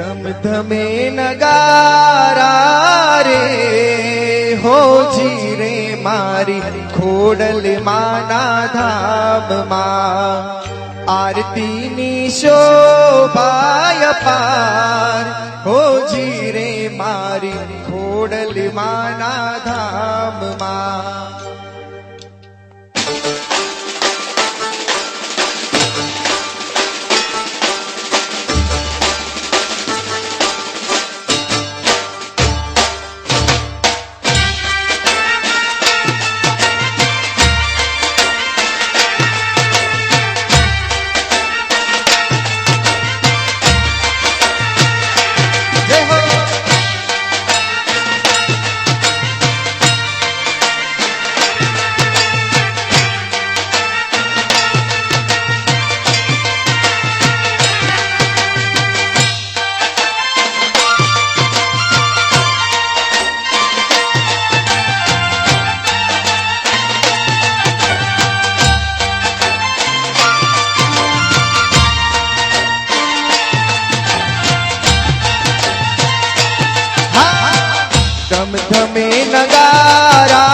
थम थमे नगारा रे, हो जी रे मारी खोडल माना धाम मा। आरती नी पाय पार, हो जी रे मारी खोडल माना धाम मा। पुरगारा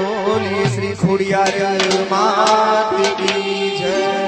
બોલી શ્રી ખોડિયાર માતી જય.